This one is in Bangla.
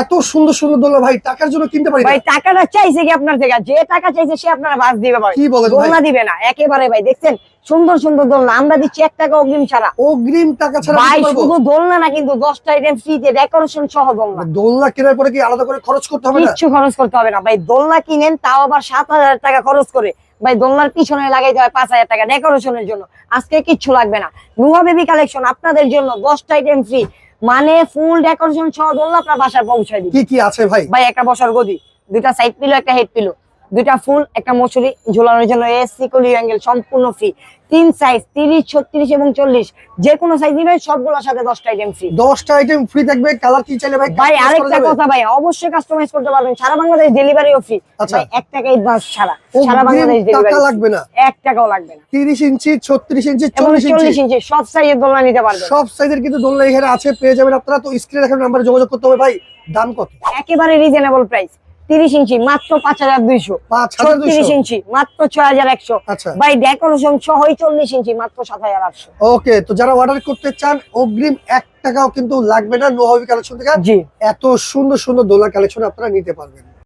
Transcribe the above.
এত সুন্দর সুন্দর দোলনা ভাই টাকার জন্য কিনতে পারি। ভাই টাকাটা চাইছে কি আপনার থেকে? যে টাকা চাইছে সে আপনারা বাস দিবে ভাই। কি বলেন? দোলনা দিবে না একেবারে ভাই দেখছেন? সুন্দর সুন্দর দোলনা আমরা দিচ্ছি এক টাকা অগ্রিম ছাড়া। অগ্রিম টাকা ছাড়া ভাই শুধু দোলনা না কিন্তু দশটা আইটেম ফ্রিতে ডেকোরেশন সহ দোলনা। দোলনা কেনার পরে কি আলাদা করে খরচ করতে হবে না? কিচ্ছু খরচ করতে হবে না। ভাই দোলনা কিনেন তাও আবার সাত হাজার টাকা খরচ করে। ভাই দোলনার পিছনে লাগাইতে হয় পাঁচ হাজার টাকা ডেকোরেশনের জন্য। আজকে কিচ্ছু লাগবে না। নুহা বেবি কালেকশন আপনাদের জন্য দশটা আইটেম ফ্রি মানে ফুল ডেকোরেশন সহ দোলনা আপনার বাসায় পৌঁছায় দিবে। কি কি আছে ভাই? ভাই একটা বসার গদি দুইটা সাইড পিলো একটা হেড পিলো দুইটা ফুল একটা মশুরি ঝোলানোর জন্য এসি কলি অ্যাঙ্গেল সম্পূর্ণ ফ্রি তিন সাইজ তিরিশ ছত্রিশ এবং চল্লিশ। যে কোনো সাইজ নিবেন সবগুলোর সাথে দশটা আইটেম ফ্রি দশটা আইটেম ফ্রি থাকবে কালার কি চাইলে ভাই? ভাই আরেকটা কথা ভাই অবশ্যই কাস্টমাইজ করতে পারবেন। সারা বাংলাদেশ ডেলিভারিও ফ্রি আচ্ছা। ভাই এক টাকা অ্যাডভান্স ছাড়া। সারা বাংলাদেশ টাকা ডেলিভারি লাগবে না? এক টাকাও লাগবে না। তিরিশ ইঞ্চি ছত্রিশ ইঞ্চি চল্লিশ চল্লিশ ইঞ্চি। ইঞ্চি সব সাইজের দোলনা নিতে পারবেন। সব সাইজের কিন্তু দোলনা এখানে আছে পেয়ে যাবেন আপনারা। তো স্ক্রিনে দেখার নাম্বারে যোগাযোগ করতে হবে ভাই। দাম কত? একেবারে রিজনেবল প্রাইস তিরিশ ইঞ্চি মাত্র পাঁচ হাজার দুইশো। ছত্রিশ ইঞ্চি মাত্র ছয় হাজার একশো। আচ্ছা। ভাই ডেকোরেশন সহ চল্লিশ ইঞ্চি মাত্র সাত হাজার আটশো। ওকে তো যারা অর্ডার করতে চান অগ্রিম এক টাকাও কিন্তু লাগবে না নোহাবি কালেকশন থেকে। জি। এত সুন্দর সুন্দর দোলা কালেকশন আপনারা নিতে পারবেন।